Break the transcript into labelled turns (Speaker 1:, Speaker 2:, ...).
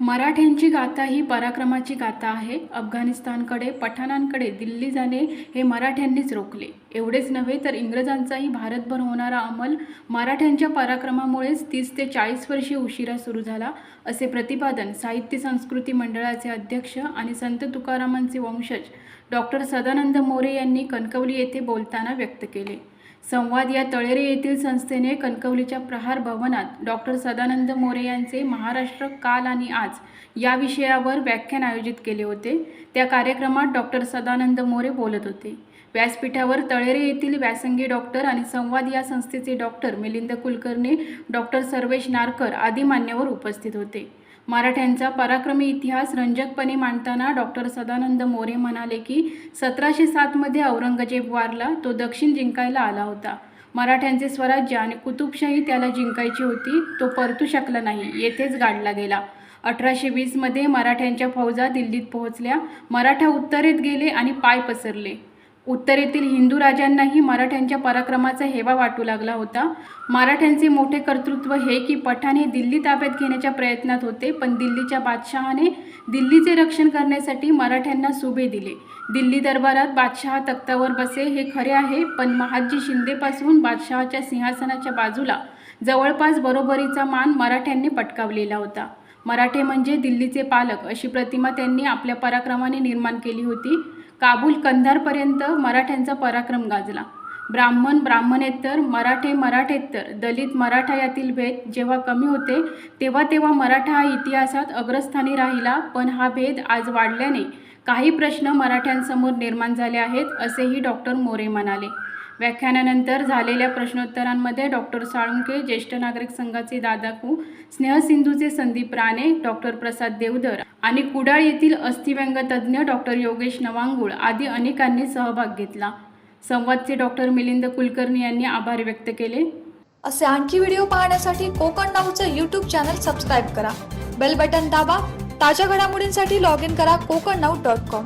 Speaker 1: मराठ्यांची गाथा ही पराक्रमाची गाथा आहे. अफगाणिस्तानकडे पठाणांकडे दिल्ली जाणे हे मराठ्यांनीच रोखले. एवढेच नव्हे तर इंग्रजांचाही भारतभर होणारा अंमल मराठ्यांच्या पराक्रमामुळेच तीस ते चाळीस वर्षे उशिरा सुरू झाला असे प्रतिपादन साहित्य संस्कृती मंडळाचे अध्यक्ष आणि संत तुकारामांचे वंशज डॉक्टर सदानंद मोरे यांनी कणकवली येथे बोलताना व्यक्त केले. संवाद या तळेरे येथील संस्थेने कणकवलीच्या प्रहार भवनात डॉक्टर सदानंद मोरे यांचे महाराष्ट्र काल आणि आज या विषयावर व्याख्यान आयोजित केले होते. त्या कार्यक्रमात डॉक्टर सदानंद मोरे बोलत होते. व्यासपीठावर तळेरे येथील व्यासंगी डॉक्टर आणि संवाद या संस्थेचे डॉक्टर मिलिंद कुलकर्णी डॉक्टर सर्वेश नारकर आदी मान्यवर उपस्थित होते. मराठ्यांचा पराक्रमी इतिहास रंजकपणे मांडताना डॉक्टर सदानंद मोरे म्हणाले की सतराशे सातमध्ये औरंगजेब वारला तो दक्षिण जिंकायला आला होता. मराठ्यांचे स्वराज्य आणि कुतुबशाही त्याला जिंकायची होती तो परतू शकला नाही येथेच गाडला गेला. अठराशे वीसमध्ये मराठ्यांच्या फौजा दिल्लीत पोहोचल्या मराठा उत्तरेत गेले आणि पाय पसरले. उत्तरेतील हिंदू राजांनाही मराठ्यांच्या पराक्रमाचा हेवा वाटू लागला होता. मराठ्यांचे मोठे कर्तृत्व हे की पठाण हे दिल्ली ताब्यात घेण्याच्या प्रयत्नात होते पण दिल्लीच्या बादशहाने दिल्लीचे रक्षण करण्यासाठी मराठ्यांना सुभे दिले. दिल्ली दरबारात बादशहा तख्तावर बसे हे खरे आहे पण महादजी शिंदेपासून बादशहाच्या सिंहासनाच्या बाजूला जवळपास बरोबरीचा मान मराठ्यांनी पटकावलेला होता. मराठे म्हणजे दिल्लीचे पालक अशी प्रतिमा त्यांनी आपल्या पराक्रमाने निर्माण केली होती. काबूल कंधारपर्यंत मराठ्यांचा पराक्रम गाजला. ब्राह्मण ब्राह्मणेतर मराठे मराठेतर दलित मराठा यातील भेद जेव्हा कमी होते तेव्हा तेव्हा मराठा हा इतिहासात अग्रस्थानी राहिला पण हा भेद आज वाढल्याने काही प्रश्न मराठ्यांसमोर निर्माण झाले आहेत असेही डॉक्टर मोरे म्हणाले. व्याख्यानानंतर झालेल्या प्रश्नोत्तरांमध्ये डॉक्टर साळुंके ज्येष्ठ नागरिक संघाचे दादाकू स्नेहसिंधूचे संदीप राणे डॉक्टर प्रसाद देवधर आणि कुडाळ येथील अस्थिव्यंगतज्ञ डॉक्टर योगेश नवांगुळ आदी अनेकांनी सहभाग घेतला. संवादचे डॉक्टर मिलिंद कुलकर्णी यांनी आभार व्यक्त केले.
Speaker 2: असे आणखी व्हिडिओ पाहण्यासाठी कोकण नाऊचं यूट्यूब चॅनल सबस्क्राईब करा. बेल बटन दाबा. ताज्या घडामोडींसाठी लॉग इन करा कोकण नाऊ डॉट कॉम